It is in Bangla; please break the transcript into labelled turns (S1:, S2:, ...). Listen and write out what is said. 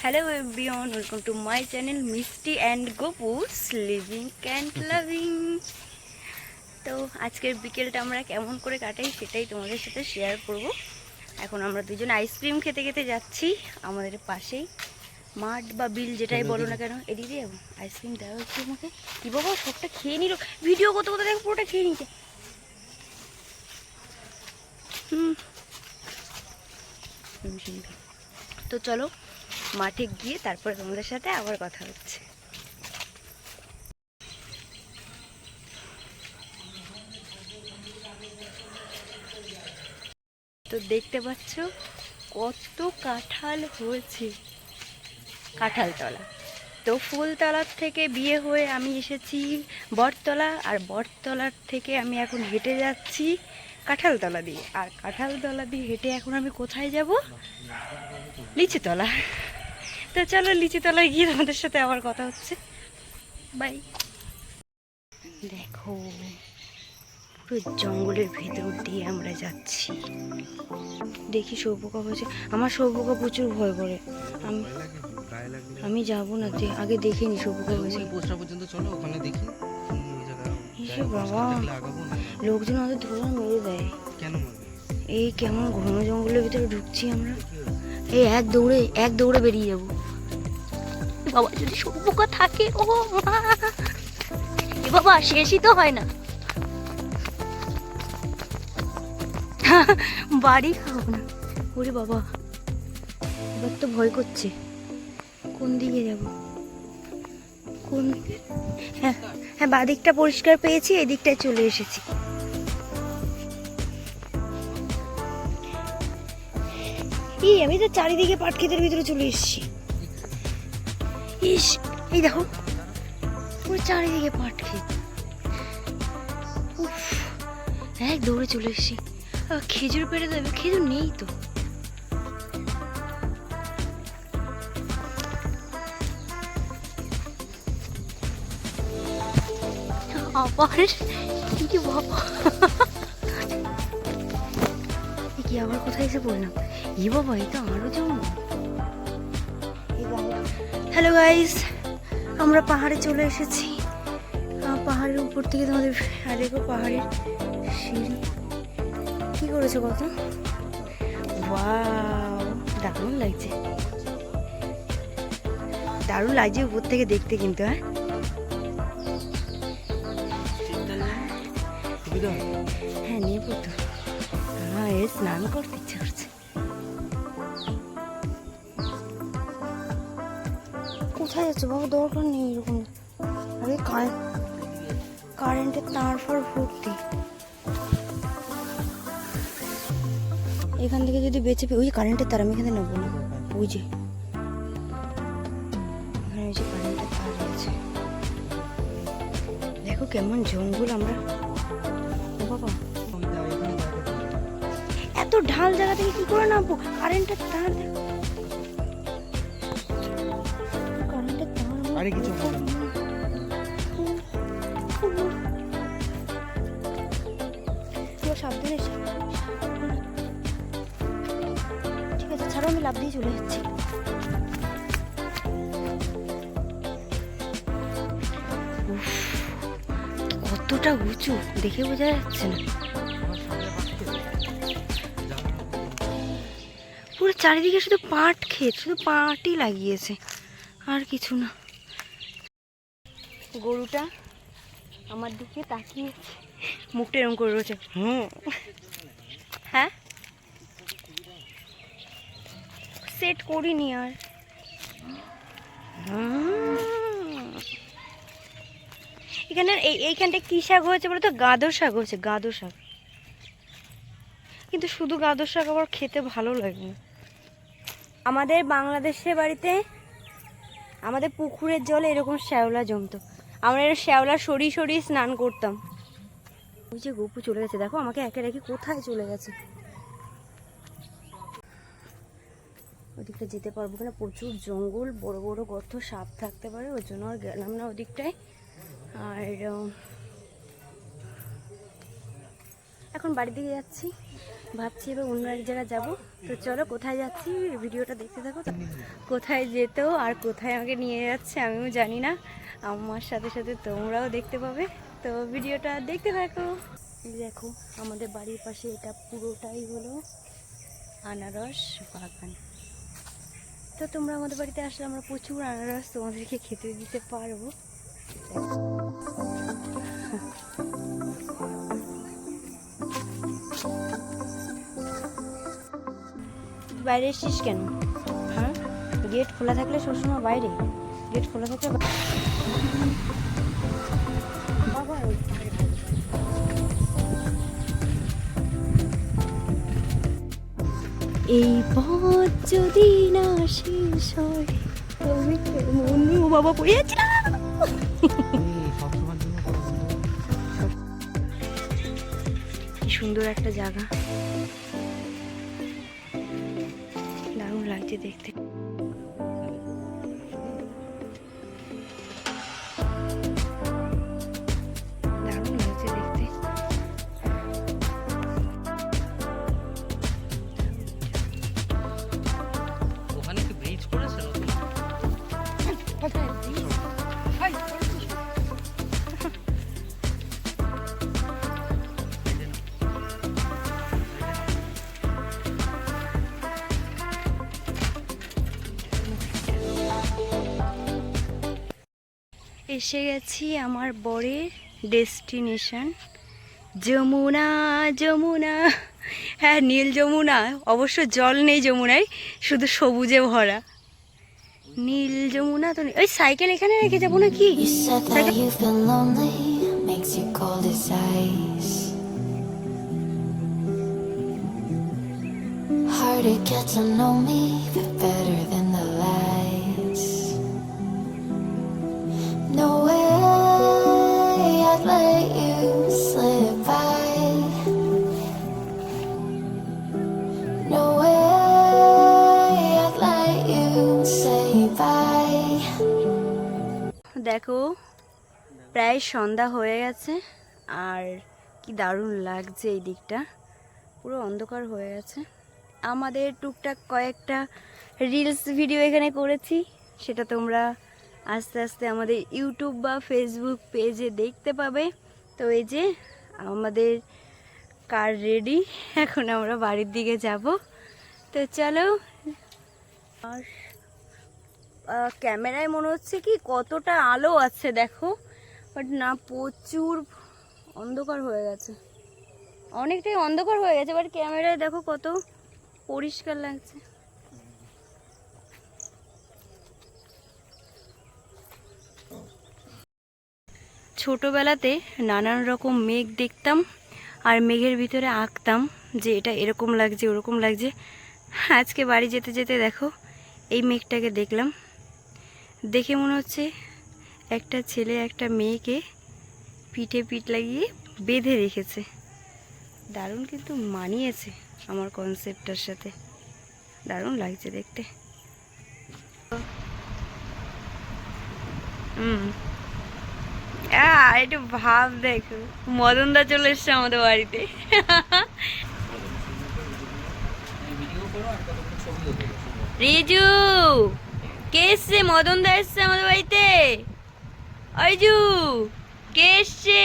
S1: Hello everyone welcome to my channel Mishti and Gopus living and loving তো আজকের বিকেলটা আমরা কেমন করে কাটাই সেটাই তোমাদের সাথে শেয়ার করব। এখন আমরা দুজন আইসক্রিম খেতে খেতে যাচ্ছি আমাদের পাশেই। মাঠ বা বিল যেটাই বলো না কেন এদিকে যাব আইসক্রিম দেওয়া হচ্ছে আমাকে। কী বাবা সবটা খেয়ে নিল। ভিডিও করতে করতে দেখো পুরোটা খেয়ে নিচ্ছে হুম। তো চলো মাঠে গিয়ে তারপরে তোমাদের সাথে আবার কথা হচ্ছে। তো দেখতে পাচ্ছ কত কাঁঠাল হয়েছে। কাঁঠালতলা। তো ফুলতলার থেকে বিয়ে হয়ে আমি এসেছি বটতলা, আর বটতলার থেকে আমি এখন হেঁটে যাচ্ছি কাঁঠালতলা দিয়ে। আর কাঁঠালতলা দিয়ে হেঁটে এখন আমি কোথায় যাব? লিচিতলা তো চলো লিচিতলায় গিয়ে তোমাদের সাথে আবার কথা হচ্ছে। বাই দেখো পুরো জঙ্গলের ভেতর দিয়ে আমরা যাচ্ছি। দেখি সৌপোকা হয়েছে আমার সৌপোকা প্রচুর ভয় করে। আমি আমি যাব না যে আগে দেখিনি সৌপোকা হয়েছে
S2: ওই পর্যন্ত চলো ওখানে দেখি।
S1: বাবা। লোকজন আমাদের ধরে মেরে দেয়।
S2: কেন
S1: এই কেমন ঘন জঙ্গলের ভিতরে ঢুকছি আমরা। এই এক দৌড়ে এক দৌড়ে বেরিয়ে যাব। বাবা যদি সৌপোকা থাকে ও মা। এ বাবা শেষই তো হয় না। বাড়ি খাব না। ওরে বাবা এবার তো ভয় করছে। কোন দিকে যাব? কোন হ্যাঁ হ্যাঁ বাদিকটা পরিষ্কার পেয়েছি এদিকটায় চলে এসেছি। এই আমি তো চারিদিকে পাট ক্ষেতের ভিতরে চলে এসেছি। ইস, এই দেখো, পুরো চারিদিকে পাট ক্ষেত। এক দৌড়ে চলে এসেছি। খেজুর পেড়ে দেবে খেজুর নেই তো। কি কি কি, আবার কোথায় এসে পড়লাম? ই বাবা এই তো আরও জঙ্গল হ্যালো গাইস আমরা পাহাড়ে চলে এসেছি। পাহাড়ের উপর থেকে তোমাদের আর দেখো পাহাড়ের সিঁড়ি। কি করেছ কত ওয়াও দারুণ লাগছে। দারুণ লাগছে উপর থেকে দেখতে কিন্তু হ্যাঁ?
S2: হ্যাঁ
S1: নিয়ে পড়তো। হ্যাঁ এ স্নান করতে ইচ্ছে করছে। কোথায় যাচ্ছে বাবা দরকার নেই এরকম। আরে কারেন্টের তার ফার ভর্তি। এখান থেকে যদি বেঁচে ওই কারেন্টের তার আমি এখানে নেব না। ওই যে। ওখানে ওই যে কারেন্টের তার আছে। দেখো কেমন জঙ্গল আমরা।
S2: এখানে।
S1: এত ঢাল জায়গা থেকে কি করে নামবো? কারেন্টের তার দেখো
S2: আরে কিছু
S1: সাবধানে ঠিক আছে, ছাড়ো, আমি লাভ দিয়ে চলে যাচ্ছি। কতটা উঁচু, দেখে বোঝা যাচ্ছে না। পুরো চারিদিকে শুধু পাট ক্ষেত, শুধু পাটই লাগিয়েছে, আর কিছু না। গরুটা আমার দিকে তাকিয়ে মুখটা এরকম করে রয়েছে। হুম। হ্যাঁ? সেট করিনি আর। এখানে এই এইখানটা কী শাক হয়েছে বলে তো? গাদর শাক হয়েছে গাদর শাক। কিন্তু শুধু গাদর শাক আবার খেতে ভালো লাগে না। আমাদের বাংলাদেশের বাড়িতে আমাদের পুকুরের জলে এরকম শ্যাওলা জমতো। আমরা এর শ্যাওলা সরি সরি স্নান করতাম। ওই যে গপু চলে গেছে, দেখো আমাকে একে রেখে কোথায় চলে গেছে। ওদিকটা যেতে পারব কিনা? প্রচুর জঙ্গল, বড় বড় গর্ত, সাপ থাকতে পারে, ওর জন্য আর গেলাম না ওদিকটায়। আর এখন বাড়ির দিকে যাচ্ছি। ভাবছি এবার অন্য এক জায়গায় যাব। তো চলো, কোথায় যাচ্ছি? ভিডিওটা দেখতে থাকো কোথায় যেতেও আর কোথায় আমাকে নিয়ে যাচ্ছে আমিও জানি না। আমার সাথে সাথে তোমরাও দেখতে পাবে। তো ভিডিওটা দেখতে থাকো। দেখো, আমাদের বাড়ির পাশে এটা পুরোটাই হলো আনারস বাগান। তো তোমরা আমাদের বাড়িতে আসলে আমরা প্রচুর আনারস তোমাদেরকে খেতে দিতে পারব। বাইরে এসছিস কেন? হ্যাঁ? গেট খোলা থাকলে সবসময় বাইরে। গেট খোলা থাকলে এই পথ যদি না শেষ হয় তবে বাবা পড়ে যাচ্ছে না। কি সুন্দর একটা জায়গা। লাগছে দেখতে এসে গেছি আমার বরে ডেস্টিনেশন। যমুনা যমুনা। হ্যাঁ নীল যমুনা। অবশ্য জল নেই যমুনায় শুধু সবুজে ভরা। নীল যমুনা তো ওই সাইকেল এখানে রেখে যাব
S3: নাকি? Harder to get to know me, the better than
S1: দেখো, প্রায় সন্ধ্যা হয়ে গেছে, আর কি দারুণ লাগছে এই দিকটা। পুরো অন্ধকার হয়ে গেছে। আমাদের টুকটাক কয়েকটা রিলস ভিডিও এখানে করেছি। সেটা তোমরা আস্তে আস্তে আমাদের ইউটিউব বা ফেসবুক পেজে দেখতে পাবে। তো এই যে, আমাদের কার রেডি এখন আমরা বাড়ির দিকে যাব। তো চলো, আর ক্যামেরায় মনে হচ্ছে কি কতটা আলো আছে, দেখো। বাট না, প্রচুর অন্ধকার হয়ে গেছে। অনেকটাই অন্ধকার হয়ে গেছে, বাট ক্যামেরায় দেখো কত পরিষ্কার লাগছে। ছোটোবেলাতে নানান রকম মেঘ দেখতাম আর মেঘের ভিতরে আঁকতাম যে এটা এরকম লাগছে, ওরকম লাগছে। আজকে বাড়ি যেতে যেতে দেখো, এই মেঘটাকে দেখলাম। দেখে মনে হচ্ছে একটা ছেলে একটা মেয়েকে পিঠে পিঠ লাগিয়ে বেঁধে রেখেছে। দারুণ কিন্তু মানিয়েছে আমার কনসেপ্টটার সাথে। দারুণ লাগছে দেখতে। হুম। একটু ভাব দেখো। মদনদা চলে এসছে আমাদের বাড়িতে। রিজু! কে এসছে মদন দা এসছে আমাদের বাড়িতে। অইজু কে এসছে